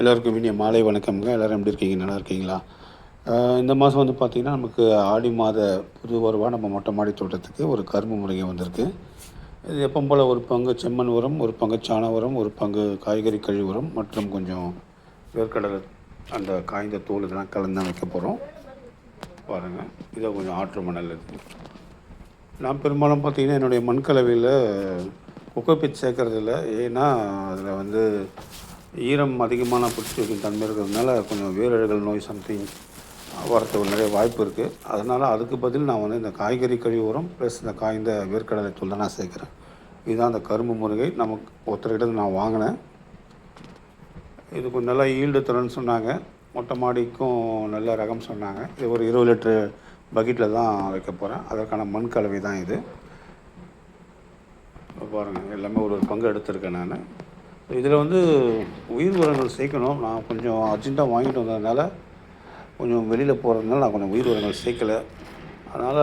எல்லாருக்கும் இனிய மாலை வணக்கம்ங்க. எல்லோரும் எப்படி இருக்கீங்க? நல்லா இருக்கீங்களா? இந்த மாதம் வந்து பார்த்திங்கன்னா நமக்கு ஆடி மாத புது வருவா நம்ம மொட்டை மாடி தோட்டத்துக்கு ஒரு கரும்பு முருங்கை வந்திருக்கு. இது எப்பவும் போல் ஒரு பங்கு செம்மண் உரம் ஒரு பங்கு சாண உரம் ஒரு பங்கு காய்கறி கழிவு உரம் மற்றும் கொஞ்சம் வேர்க்கடலை அந்த காய்ந்த தோல் இதெல்லாம் கலந்து தான் வைக்க போகிறோம் பாருங்கள் இதை கொஞ்சம் ஆற்று மணல் இருக்குது நான் பெரும்பாலும் பார்த்தீங்கன்னா என்னுடைய மண்கலவையில் குக்கோபிட் சேர்க்கறது இல்லை ஏன்னா அதில் வந்து ஈரம் அதிகமான பிடிச்சி வைக்கும் தன்மை இருக்கிறதுனால கொஞ்சம் வேரழுகல் நோய் சம்திங் வரத்துக்கு நிறைய வாய்ப்பு இருக்குது அதனால் அதுக்கு பதில் நான் வந்து இந்த காய்கறி கழிவு உரம் ப்ளஸ் இந்த காய்ந்த வேர்க்கடலை தூள் தான் நான் சேர்க்குறேன். இதுதான் அந்த கரும்பு முருகை நமக்கு ஒருத்தர்கிட்ட நான் வாங்கினேன். இது கொஞ்சம் நல்லா ஈல்டு திறன் சொன்னாங்க. மொட்டை மாடிக்கும் நல்ல ரகம் சொன்னாங்க. இது ஒரு இருபது லிட்டரு பக்கெட்டில் தான் வைக்க போகிறேன் அதற்கான மண் கலவை தான் இது. பாருங்கள் எல்லாமே ஒரு ஒரு பங்கு எடுத்திருக்கேன் நான். இதில் வந்து உயிர் உரங்கள் சேர்க்கணும். நான் கொஞ்சம் அர்ஜென்ட்டாக வாங்கிட்டு வந்ததுனால கொஞ்சம் வெளியில் போகிறதுனால நான் கொஞ்சம் உயிர் உரங்கள் சேர்க்கலை. அதனால்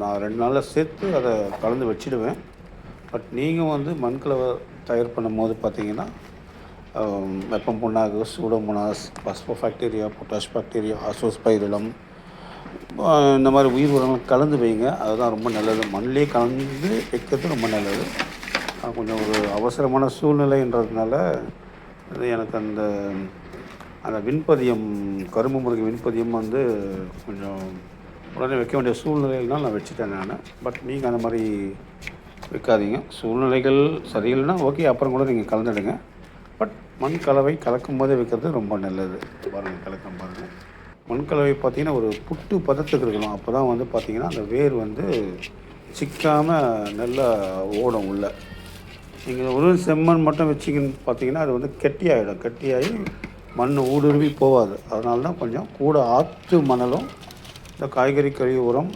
நான் ரெண்டு நாளில் சேர்த்து அதை கலந்து வச்சிடுவேன். பட் நீங்கள் வந்து மண்கலவை தயார் பண்ணும்போது பார்த்தீங்கன்னா வெப்பம் புண்ணாக்கு pseudomonas phospho bacteria potash bacteria azospirillum இந்த மாதிரி உயிர் உரங்கள் கலந்து வைங்க. அதுதான் ரொம்ப நல்லது. மண்ணிலே கலந்து வைக்கிறது ரொம்ப நல்லது. கொஞ்சம் ஒரு அவசரமான சூழ்நிலைன்றதுனால அது எனக்கு அந்த அந்த விண்பதியம் கரும்பு முருகை விண்பதியம் வந்து கொஞ்சம் உடனே வைக்க வேண்டிய சூழ்நிலைகள்னால் நான் வச்சுட்டேன் நான். பட் நீங்கள் அந்த மாதிரி வைக்காதீங்க. சூழ்நிலைகள் சரியில்லைன்னா ஓகே அப்புறம் கூட நீங்கள் கலந்துடுங்க. பட் மண் கலவை கலக்கும் போதே வைக்கிறது ரொம்ப நல்லது. பாருங்கள் கலக்கம் பாருங்கள் மண் கலவை பார்த்திங்கன்னா ஒரு புட்டு பதத்துக்கு இருக்கணும். அப்போ தான் வந்து பார்த்திங்கன்னா அந்த வேர் வந்து சிக்காமல் நல்லா ஓடும் உள்ளே. நீங்கள் ஒரு செம்மண் மட்டும் வச்சிங்கன்னு பார்த்தீங்கன்னா அது வந்து கெட்டியாகிடும் கெட்டியாகி மண் ஊடுருவி போகாது. அதனால தான் கொஞ்சம் கூட ஆற்று மணலும் இந்த காய்கறி கழிவு உரம்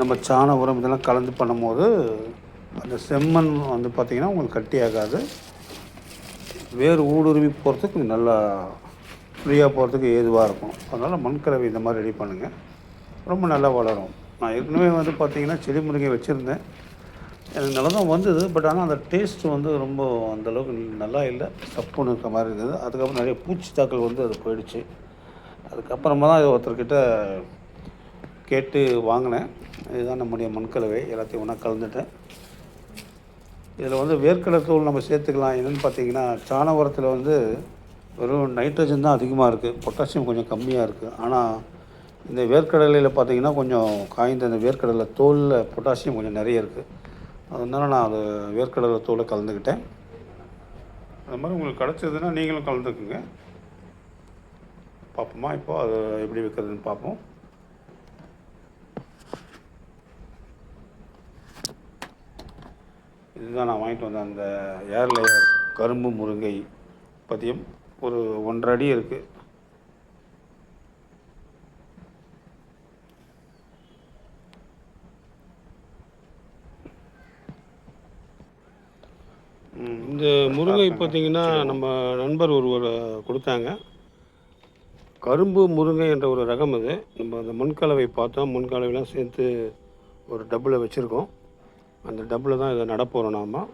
நம்ம சாண உரம் இதெல்லாம் கலந்து பண்ணும்போது அந்த செம்மண் வந்து பார்த்திங்கன்னா உங்களுக்கு கட்டியாகாது. வேறு ஊடுருவி போகிறதுக்கு கொஞ்சம் நல்லா ஃப்ரீயாக போகிறதுக்கு ஏதுவாக இருக்கும். அதனால் மண்கலவை இந்த மாதிரி ரெடி பண்ணுங்கள் ரொம்ப நல்லா வளரும். நான் ஏற்கனவே வந்து பார்த்திங்கன்னா செடி முருங்கை வச்சுருந்தேன். எனக்கு நல்லா தான் வந்தது பட் ஆனால் அந்த டேஸ்ட் வந்து ரொம்ப அந்தளவுக்கு நல்லா இல்லை. சப்புன்னு இருக்க மாதிரி இருந்தது. அதுக்கப்புறம் நிறைய பூச்சி தாக்கல் வந்து அது போயிடுச்சு. அதுக்கப்புறமா தான் இது ஒருத்தர்கிட்ட கேட்டு வாங்கினேன். இதுதான் நம்முடைய மண்கலவை. எல்லாத்தையும் ஒன்றா கலந்துட்டேன். இதில் வந்து வேர்க்கடலை தூள் நம்ம சேர்த்துக்கலாம். என்னென்னு பார்த்தீங்கன்னா சாண உரத்தில் வந்து வெறும் நைட்ரஜன் தான் அதிகமாக இருக்குது பொட்டாசியம் கொஞ்சம் கம்மியாக இருக்குது ஆனால் இந்த வேர்க்கடலையில் பார்த்தீங்கன்னா கொஞ்சம் காய்ந்த இந்த வேர்க்கடலை தோலில் பொட்டாசியம் கொஞ்சம் நிறைய இருக்குது அதனால் நான் அது வேர்க்கடலை கலந்துக்கிட்டேன். அது மாதிரி உங்களுக்கு கிடச்சதுன்னா நீங்களும் கலந்துக்குங்க. பார்ப்போமா இப்போ அது எப்படி வைக்கிறதுன்னு பார்ப்போம். இதுதான் நான் வாங்கிட்டு வந்த அந்த ஏர் லேயர் கரும்பு முருங்கை பதியம் ஒரு ஒன்றரை அடி இருக்குது இந்த முருங்கை பார்த்தீங்கன்னா நம்ம நண்பர் ஒருவர் கொடுத்தாங்க. கரும்பு முருங்கை என்ற ஒரு ரகம் இது நம்ம அந்த முன்கலவை பார்த்தோம் முன்கலவைலாம் சேர்த்து ஒரு டப்பில் வச்சுருக்கோம். அந்த டப்பில் தான் இதை நடப்போகிறோம் நாம்.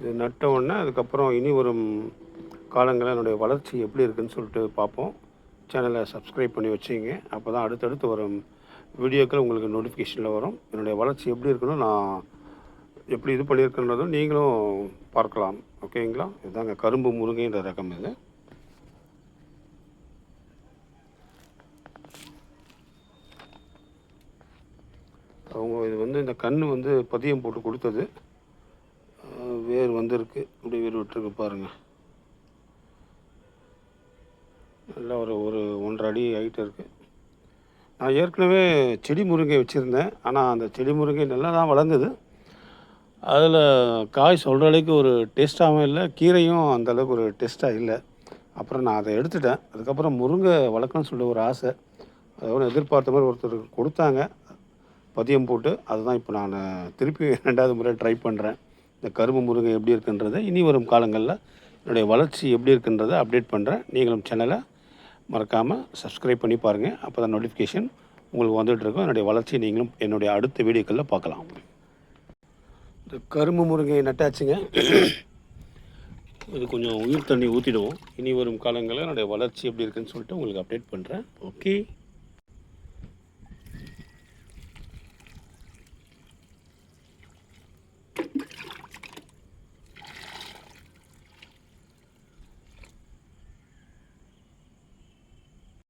இது நட்ட உடனே அதுக்கப்புறம் இனி வரும் காலங்களில் என்னுடைய வளர்ச்சி எப்படி இருக்குன்னு சொல்லிட்டு பார்ப்போம். சேனலை சப்ஸ்கிரைப் பண்ணி வச்சுங்க அப்போ தான் அடுத்தடுத்து வரும் வீடியோக்கள் உங்களுக்கு நோட்டிஃபிகேஷனில் வரும். என்னுடைய வளர்ச்சி எப்படி இருக்குன்னு நான் எப்படி இது பண்ணியிருக்குன்றதும் நீங்களும் பார்க்கலாம். ஓகேங்களா? இதுதாங்க கரும்பு முருங்கைன்ற ரகம் இது. அவங்க இது வந்து இந்த கண் வந்து பதியம் போட்டு கொடுத்தது. வேர் வந்திருக்கு. இப்படி வேர் விட்டுருக்கு பாருங்கள் நல்லா ஒரு ஒரு ஒன்றரை அடி ஹைட் இருக்குது நான் ஏற்கனவே செடி முருங்கை வச்சுருந்தேன். ஆனால் அந்த செடி முருங்கை நல்லா தான் வளர்ந்தது. அதில் காய் சொல்கிற அளவுக்கு ஒரு டேஸ்ட்டாகவும் இல்லை கீரையும் அந்த அளவுக்கு ஒரு டேஸ்ட்டாக இல்லை. அப்புறம் நான் அதை எடுத்துட்டேன். அதுக்கப்புறம் முருங்கை வளர்க்கணும்னு சொல்லி ஒரு ஆசை. அதோட எதிர்பார்த்த மாதிரி ஒருத்தர் கொடுத்தாங்க. பதியம் போட்டு அதுதான் இப்போ நான் திருப்பி ரெண்டாவது முறை ட்ரை பண்ணுறேன் இந்த கரும்பு முருங்கை எப்படி இருக்குன்றதை இனி வரும் காலங்களில் என்னுடைய வளர்ச்சி எப்படி இருக்குன்றதை அப்டேட் பண்ணுறேன் நீங்களும் சேனலை மறக்காமல் சப்ஸ்கிரைப் பண்ணி பாருங்கள் அப்போ தான் நோட்டிஃபிகேஷன் உங்களுக்கு வந்துகிட்ருக்கும் என்னுடைய வளர்ச்சியை நீங்களும் என்னுடைய அடுத்த வீடியோக்களில் பார்க்கலாம். இந்த கரும்பு முருங்கை நட்டாச்சுங்க. இது கொஞ்சம் உயிர் தண்ணி ஊற்றிடுவோம் இனி வரும் காலங்களில் என்னுடைய வளர்ச்சி எப்படி இருக்குன்னு சொல்லிட்டு உங்களுக்கு அப்டேட் பண்ணுறேன் ஓகே